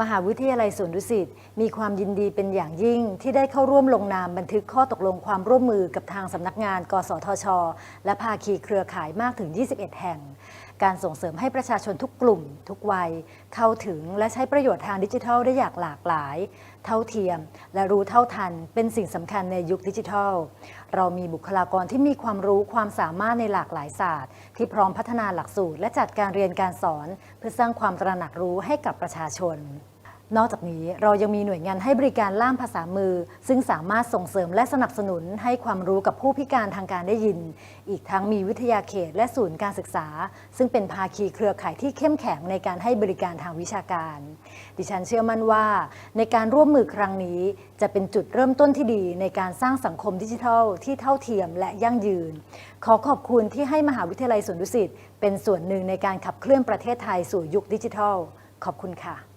มหาวิทยาลัยสวนดุสิตมีความยินดีเป็นอย่างยิ่งที่ได้เข้าร่วมลงนามบันทึกข้อตกลงความร่วมมือกับทางสำนักงาน กสทช และภาคีเครือข่ายมากถึง 21 แห่ง การส่งเสริมให้ประชาชนทุกกลุ่ม ทุกวัย เข้าถึงและใช้ประโยชน์ทางดิจิทัลได้อย่างหลากหลาย เท่าเทียม และรู้เท่าทัน เป็นสิ่งสำคัญในยุคดิจิทัล เรามีบุคลากรที่มีความรู้ความสามารถในหลากหลายศาสตร์ ที่พร้อมพัฒนาหลักสูตร และจัดการเรียนการสอน เพื่อสร้างความตระหนักรู้ให้กับประชาชน นอกจากนี้เรายังมีหน่วยงานให้บริการล่ามภาษามือ ซึ่งสามารถส่งเสริมและสนับสนุนให้ความรู้กับผู้พิการทางการได้ยิน อีกทั้งมีวิทยาเขตและศูนย์การศึกษา ซึ่งเป็นภาคีเครือข่ายที่เข้มแข็งในการให้บริการทางวิชาการ ดิฉันเชื่อมั่นว่า ในการร่วมมือครั้งนี้ จะเป็นจุดเริ่มต้นที่ดีในการสร้างสังคมดิจิทัล ที่เท่าเทียมและยั่งยืน ขอขอบคุณที่ให้มหาวิทยาลัยสวนดุสิตเป็นส่วนหนึ่งในการขับเคลื่อนประเทศไทยสู่ยุคดิจิทัล ขอบคุณค่ะ